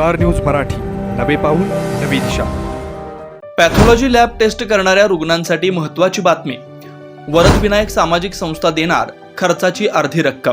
Star news Marathi. नवे पाऊल नवी दिशा. पॅथॉलॉजी लॅब टेस्ट करणाऱ्या रुग्णांसाठी महत्वाची बातमी. वरदविनायक सामाजिक संस्था देणार खर्चाची अर्धी रक्कम.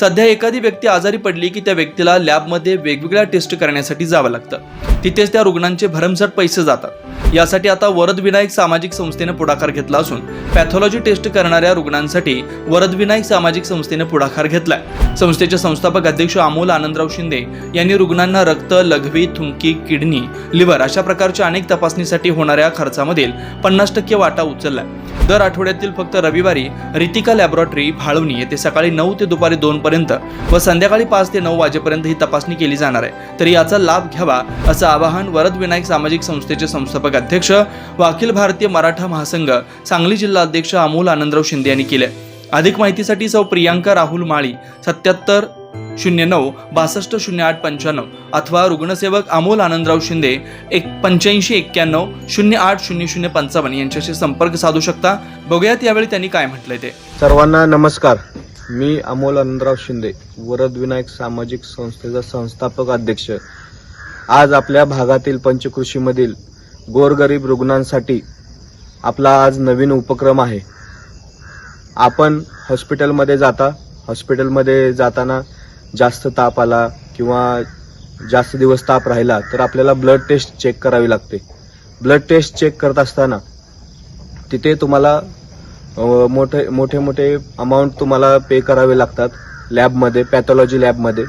सध्या एखादी व्यक्ती आजारी पडली की त्या व्यक्तीला लॅबमध्ये वेगवेगळ्या टेस्ट करण्यासाठी जावं लागतं. तिथेच त्या रुग्णांचे भरमसाठ पैसे जातात. यासाठी आता वरदविनायक सामाजिक संस्थेने पुढाकार घेतला असून पॅथॉलॉजी टेस्ट करणाऱ्या रुग्णांसाठी वरदविनायक सामाजिक संस्थेने पुढाकार घेतलाय. संस्थेचे संस्थापक अध्यक्ष अमोल आनंदराव शिंदे यांनी रुग्णांना रक्त लघवी थुंकी किडनी लिव्हर अशा प्रकारच्या अनेक तपासणीसाठी होणाऱ्या खर्चामधील पन्नास टक्के वाटा उचलला दर आठवड्यातील फक्त रविवारी रितिका लॅबोरेटरी भाळवणी येथे सकाळी नऊ ते दुपारी दोन पर्यंत व संध्याकाळी पाच ते नऊ वाजेपर्यंत ही तपासणी केली जाणार आहे. तर याचा लाभ घ्यावा असं आवाहन वरद विनायक सामाजिक संस्थेचे संस्थापक अध्यक्ष व अखिल भारतीय मराठा महासंघ सांगली जिल्हा अध्यक्ष अमोल आनंदराव शिंदे यांनी केले अधिक माहितीसाठी सौ प्रियांका राहुल माळी सत्याहत्तर शून्य नऊ बासष्ट शून्य आठ पंच्याण्णव अथवा रुग्णसेवक अमोल आनंदराव शिंदे एक पंच्याऐंशी एक्क्याण्णव शून्य आठ शून्य शून्य पंचावन्न यांच्याशी संपर्क साधू शकता. बघूयात यावेळी त्यांनी काय म्हटलंय ते. सर्वांना नमस्कार. मी अमोल आनंदराव शिंदे वरद विनायक सामाजिक संस्थेचा संस्थापक अध्यक्ष. आज आपल्या भागातील पंचकृषीमधील गोरगरीब रुग्णांसाठी आपला आज नवीन उपक्रम आहे. आपण हॉस्पिटलमध्ये जाता. हॉस्पिटलमध्ये जाताना जास्त ताप आला किंवा जास्त दिवस ताप राहिला तर आपल्याला ब्लड टेस्ट चेक करावी लागते. ब्लड टेस्ट चेक करत असताना तिथे तुम्हाला मोठे मोठे मोठे अमाऊंट तुम्हाला पे करावे लागतात लॅबमध्ये पॅथॉलॉजी लॅबमध्ये.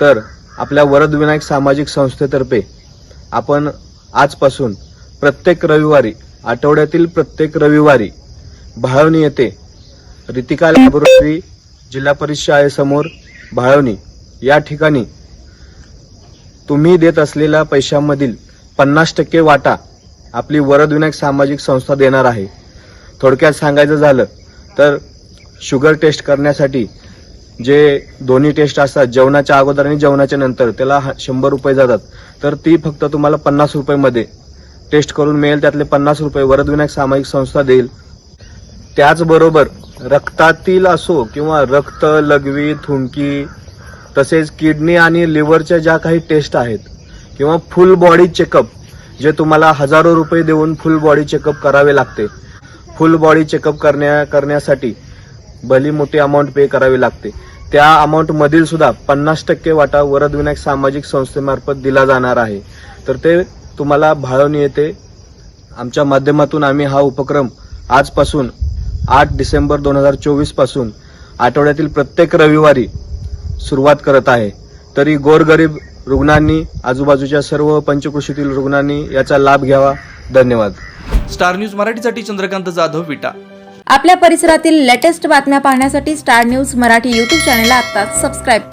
तर आपल्या वरदविनायक सामाजिक संस्थेतर्फे आपण आजपासून प्रत्येक रविवारी आठवड्यातील प्रत्येक रविवारी भाळवणी येथे रितिका लॅबोरेटरी जिल्हा परिषद शाळेसमोर भाळवणी. या ठिकाणी तुम्ही देत असलेल्या पैशांमधील पन्नास टक्के वाटा आपली वरदविनायक सामाजिक संस्था देणार आहे. थोडक्यात सांगायचं झालं तर शुगर टेस्ट करण्यासाठी जे दोन्ही टेस्ट असतात जेवणाच्या अगोदर आणि जेवणाच्या नंतर त्याला शंभर रुपये जातात. तर ती फक्त तुम्हाला पन्नास रुपयेमध्ये टेस्ट करून मिळेल त्यातले पन्नास रुपये वरदविनायक सामाजिक संस्था देईल. त्याचबरोबर रक्तातील असो किंवा रक्त लघवी थुंकी तसेच किडनी आणि लिव्हरच्या ज्या काही टेस्ट आहेत किंवा फुल बॉडी चेकअप जे तुम्हाला हजारो रुपये देऊन फुल बॉडी चेकअप करावे लागते. फुल बॉडी चेकअप करण्या करण्यासाठी भली मोठी अमाऊंट पे करावी लागते. त्या अमाऊंटमधील सुद्धा पन्नास टक्के वाटा वरदविनायक सामाजिक संस्थेमार्फत दिला जाणार आहे. तर ते तुम्हाला भाळवून येते. आमच्या माध्यमातून आम्ही हा उपक्रम आजपासून आठ डिसेंबर दोन हजार चोवीसपासून आठवड्यातील प्रत्येक रविवारी सुरुवात करत आहे. तरी गोरगरीब रुग्णांनी आजूबाजूच्या सर्व पंचकृषीतील रुग्णांनी याचा लाभ घ्यावा. धन्यवाद. स्टार न्यूज मराठीसाठी चंद्रकांत जाधव विटा. आपल्या परिसरातील लेटेस्ट बातम्या पाहण्यासाठी स्टार न्यूज मराठी यूट्यूब चॅनलला आत्ताच सबस्क्राईब करा.